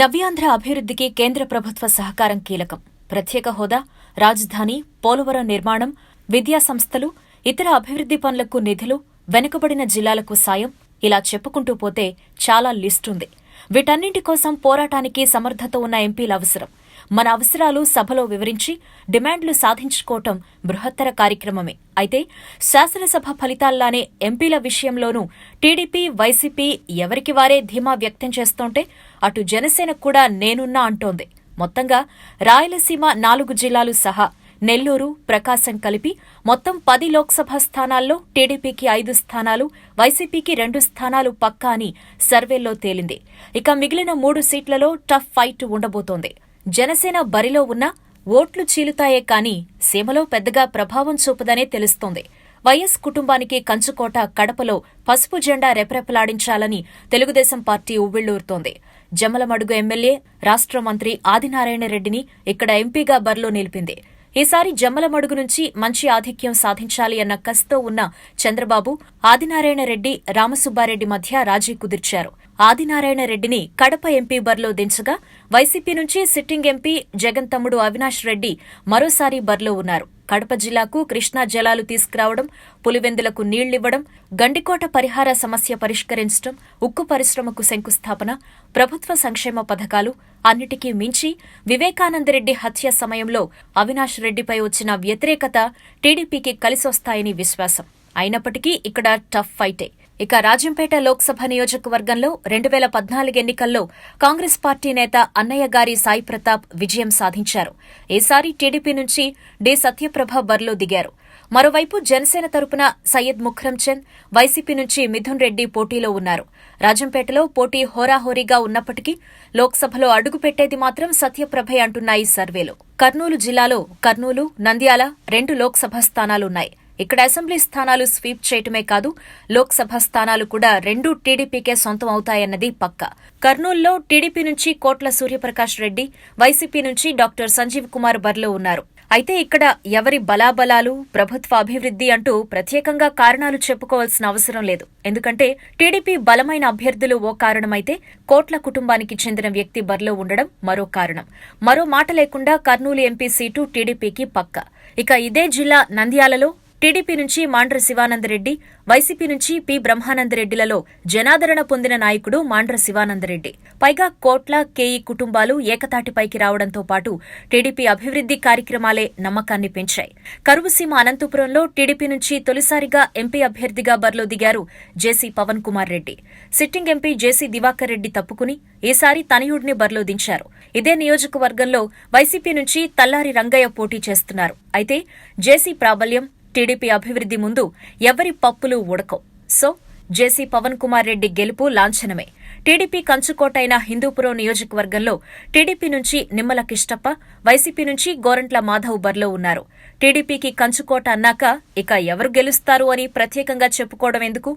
నవ్యాంధ్ర అభివృద్ధికి కేంద్ర ప్రభుత్వ సహకారం కీలకం. ప్రత్యేక హోదా రాజధాని పోలవరం నిర్మాణం విద్యా సంస్థలు ఇతర అభివృద్ధి పనులకు నిధులు వెనుకబడిన జిల్లాలకు సాయం ఇలా చెప్పుకుంటూ పోతే చాలా లిస్టుంది. వీటన్నింటి కోసం పోరాటానికి సమర్థత ఉన్న ఎంపీల అవసరం. మన అవసరాలు సభలో వివరించి డిమాండ్లు సాధించుకోవటం బృహత్తర కార్యక్రమమే. అయితే శాసనసభ ఫలితాల్లానే ఎంపీల విషయంలోనూ టీడీపీ వైసీపీ ఎవరికి వారే ధీమా వ్యక్తం చేస్తుంటే అటు జనసేన కూడా నేనున్నా అంటోంది. మొత్తంగా రాయలసీమ నాలుగు జిల్లాలు సహా నెల్లూరు ప్రకాశం కలిపి మొత్తం పది లోక్సభ స్థానాల్లో టీడీపీకి ఐదు స్థానాలు వైసీపీకి రెండు స్థానాలు పక్కా అని సర్వేల్లో తేలింది. ఇక మిగిలిన మూడు సీట్లలో టఫ్ ఫైట్ ఉండబోతోంది. జనసేన బరిలో ఉన్న ఓట్లు చీలుతాయే కాని సీమలో పెద్దగా ప్రభావం చూపదనే తెలుస్తోంది. వైఎస్ కుటుంబానికి కంచుకోట కడపలో పసుపు జెండా రెపరెపలాడించాలని తెలుగుదేశం పార్టీ ఉవ్విళ్ళూరుతోంది జమ్మలమడుగు ఎమ్మెల్యే రాష్ట్ర మంత్రి ఆదినారాయణ రెడ్డిని ఇక్కడ ఎంపీగా బరిలో నిలిపింది. ఈసారి జమ్మలమడుగు నుంచి మంచి ఆధిక్యం సాధించాలి అన్న కసితో ఉన్న చంద్రబాబు ఆదినారాయణ రెడ్డి రామసుబ్బారెడ్డి మధ్య రాజీ కుదిర్చారు. ఆదినారాయణ రెడ్డిని కడప ఎంపీ బరిలో దించగా వైసీపీ నుంచి సిట్టింగ్ ఎంపీ జగన్ తమ్ముడు అవినాష్ రెడ్డి మరోసారి బరిలో ఉన్నారు. కడప జిల్లాకు కృష్ణా జలాలు తీసుకురావడం పులివెందులకు నీళ్ళివ్వడం గండికోట పరిహార సమస్య పరిష్కరించడం ఉక్కు పరిశ్రమకు శంకుస్థాపన ప్రభుత్వ సంక్షేమ పథకాలు అన్నిటికీ మించి వివేకానందరెడ్డి హత్య సమయంలో అవినాష్ రెడ్డిపై వచ్చిన వ్యతిరేకత టీడీపీకి కలిసొస్తాయని విశ్వాసం. అయినప్పటికీ ఇక్కడ టఫ్ ఫైటే. ఇక రాజంపేట లోక్సభ నియోజకవర్గంలో రెండు వేల పద్నాలుగు ఎన్నికల్లో కాంగ్రెస్ పార్టీ నేత అన్నయ్య గారి సాయి ప్రతాప్ విజయం సాధించారు. ఈసారి టీడీపీ నుంచి డి. సత్యప్రభ బరిలో దిగారు. మరోవైపు జనసేన తరపున సయ్యద్ ముఖ్రం చంద్ వైసీపీ నుంచి మిథున్ రెడ్డి పోటీలో ఉన్నారు. రాజంపేటలో పోటీ హోరాహోరీగా ఉన్నప్పటికీ లోక్సభలో అడుగుపెట్టేది మాత్రం సత్యప్రభే అంటున్నాయి సర్వేలు. కర్నూలు జిల్లాలో కర్నూలు నంద్యాల రెండు లోక్సభ స్థానాలున్నాయి. ఇక్కడ అసెంబ్లీ స్థానాలు స్వీప్ చేయటమే కాదు లోక్సభ స్థానాలు కూడా రెండూ టీడీపీకే సొంతం అవుతాయన్నది పక్క. కర్నూలులో టీడీపీ నుంచి కోట్ల సూర్యప్రకాష్ రెడ్డి వైసీపీ నుంచి డాక్టర్ సంజీవ్ కుమార్ బర్లో ఉన్నారు. అయితే ఇక్కడ ఎవరి బలాబలాలు ప్రభుత్వ అభివృద్ధి అంటూ ప్రత్యేకంగా కారణాలు చెప్పుకోవాల్సిన అవసరం లేదు. ఎందుకంటే టీడీపీ బలమైన అభ్యర్థులు ఓ కారణమైతే కోట్ల కుటుంబానికి చెందిన వ్యక్తి బరిలో ఉండడం మరో కారణం. మరో మాట లేకుండా కర్నూలు ఎంపీ సీటు టీడీపీకి పక్క. ఇక ఇదే జిల్లా నంద్యాలలో టీడీపీ నుంచి మాండ్ర శివానందరెడ్డి వైసీపీ నుంచి పి బ్రహ్మానందరెడ్డిలలో జనాదరణ పొందిన నాయకుడు మాండ్ర శివానందరెడ్డి. పైగా కోట్ల కేఈ కుటుంబాలు ఏకతాటిపైకి రావడంతో పాటు టీడీపీ అభివృద్ధి కార్యక్రమాలే నమ్మకాన్ని పెంచాయి. కరువుసీమ అనంతపురంలో టీడీపీ నుంచి తొలిసారిగా ఎంపీ అభ్యర్థిగా బరిలో దిగారు JC Pawan Kumar Reddy. Sitting MP JC Diwakar Reddy తప్పుకుని ఈసారి తనయుడిని బరిలో దించారు. ఇదే నియోజకవర్గంలో వైసీపీ నుంచి తల్లారి రంగయ్య పోటీ చేస్తున్నారు. అయితే జేసీ ప్రాబల్యం టీడీపీ అభివృద్ధి ముందు ఎవరి పప్పులు ఉడకవు. సో జేసీ పవన్ కుమార్ రెడ్డి గెలుపు లాంఛనమే. టీడీపీ కంచుకోటైన హిందూపురం నియోజకవర్గంలో టీడీపీ నుంచి నిమ్మల కిష్టప్ప వైసీపీ నుంచి గోరంట్ల మాధవ్ బర్లో ఉన్నారు. టీడీపీకి కంచుకోట అన్నాక ఇక ఎవరు గెలుస్తారు అని ప్రత్యేకంగా చెప్పుకోవడం ఎందుకు?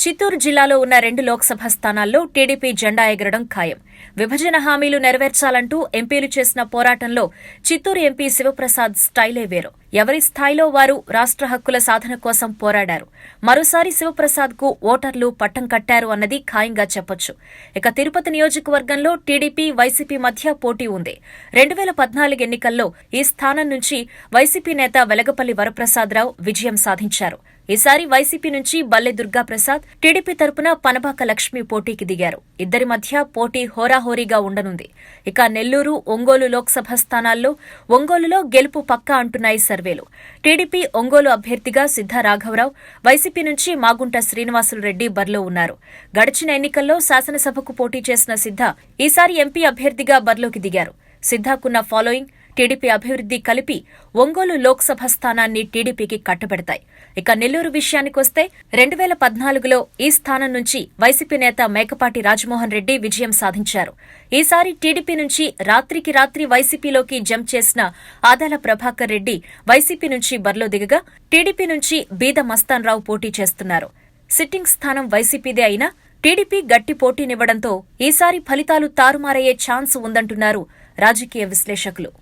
చిత్తూరు జిల్లాలో ఉన్న రెండు లోక్సభ స్థానాల్లో టీడీపీ జెండా ఎగరడం ఖాయం. విభజన హామీలు నెరవేర్చాలంటూ ఎంపీలు చేసిన పోరాటంలో చిత్తూరు ఎంపీ శివప్రసాద్ స్టైలే వేరు. ఎవరి స్థాయిలో వారు రాష్ట్ర హక్కుల సాధన కోసం పోరాడారు. మరోసారి శివప్రసాద్కు ఓటర్లు పట్టం కట్టారు అన్నది ఖాయంగా చెప్పొచ్చు. ఇక తిరుపతి నియోజకవర్గంలో టీడీపీ వైసీపీ మధ్య పోటీ ఉంది. రెండు వేల పద్నాలుగు ఎన్నికల్లో ఈ స్థానం నుంచి వైసీపీ నేత వెలగపల్లి వరప్రసాదరావు విజయం సాధించారు. ఈసారి వైసీపీ నుంచి బల్లె దుర్గాప్రసాద్ టీడీపీ తరపున పనబాక లక్ష్మి పోటీకి దిగారు. ఇద్దరి మధ్య పోటీ హోరాహోరీగా ఉండనుంది. ఇక నెల్లూరు ఒంగోలు లోక్సభ స్థానాల్లో ఒంగోలులో గెలుపు పక్కా అంటున్నాయి సర్వేలు. టీడీపీ ఒంగోలు అభ్యర్థిగా సిద్దా రాఘవరావు వైసీపీ నుంచి మాగుంట శ్రీనివాసులు రెడ్డి బరిలో ఉన్నారు. గడిచిన ఎన్నికల్లో శాసనసభకు పోటీ చేసిన సిద్ధ ఈసారి ఎంపీ అభ్యర్థిగా బరిలోకి దిగారు. సిద్ధాకున్న ఫాలోయింగ్ టీడీపీ అభివృద్ధి కలిపి ఒంగోలు లోక్సభ స్థానాన్ని టీడీపీకి కట్టబెడతాయి. ఇక నెల్లూరు విషయానికొస్తే రెండు వేల పద్నాలుగులో ఈ స్థానం నుంచి వైసీపీ నేత మేకపాటి రాజమోహన్ రెడ్డి విజయం సాధించారు. ఈసారి టీడీపీ నుంచి రాత్రికి రాత్రి వైసీపీలోకి జంప్ చేసిన ఆదాల ప్రభాకర్ రెడ్డి వైసీపీ నుంచి బరిలో దిగగా టీడీపీ నుంచి బీద మస్తాన్ రావు పోటీ చేస్తున్నారు. సిట్టింగ్ స్థానం వైసీపీదే అయినా టీడీపీ గట్టి పోటీనివ్వడంతో ఈసారి ఫలితాలు తారుమారయ్యే ఛాన్స్ ఉందంటున్నారు రాజకీయ విశ్లేషకులు.